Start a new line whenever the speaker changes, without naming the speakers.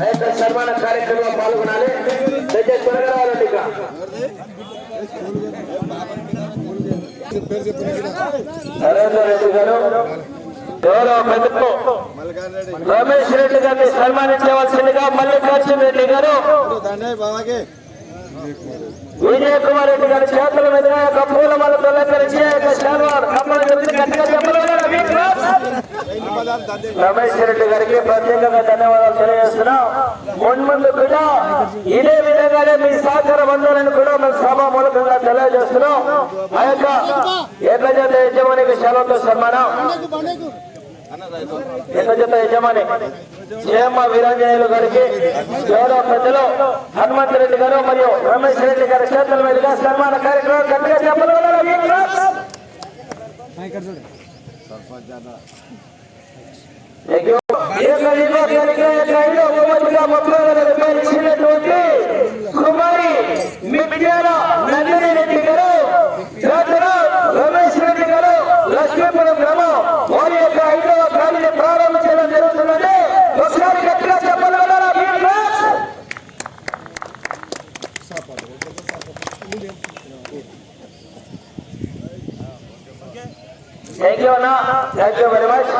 ఆ యొక్క సన్మాన కార్యక్రమంలో పాల్గొనాలి. దయచేసి త్వరగా రావాలండి ఇక. నరేంద్ర రెడ్డి గారు గౌరవ ప్రభుత్వం రమేష్ రెడ్డి గారిని సన్మానించవలసిందిగా మల్లికార్జున రెడ్డి గారు. విజయ కుమార్ రెడ్డి గారి చేతుల మీదుగా పూల వాళ్ళతో లెక్కరించి శాల్వార్ కమ్మల గట్టిగా రమేష్ రెడ్డి గారికి ప్రత్యేకంగా ధన్యవాదాలు తెలియజేస్తున్నాం. మున్ముందు కూడా ఇదే విధంగానే మీ సహకార బంధువులను కూడా మేము సభ మూలకంగా తెలియజేస్తున్నాం. ఆ యొక్క ఏకజాత యజమానికి సెలవుతో సన్మానం. ఏకజాత యజమాని జయమ్మ వీరాంజనేయులు గారికి గౌరవ ప్రజలు హనుమంత్ రెడ్డి గారు మరియు రమేష్ రెడ్డి గారి క్షేత్రం మీదుగా సన్మాన కార్యక్రమం గట్టిగా చెప్పలేదు కుమారి మిట్యాల నందిని రెడ్డి గారు జాతర రమేష్ రెడ్డి గారు లక్ష్మీపురం గ్రామం వారి యొక్క ఐదవ కాలనీ ప్రారంభించడం జరుగుతున్నది. ఒకసారి గట్టిగా చెప్పాలి థ్యాంక్ యూ అన్న. Thank you very much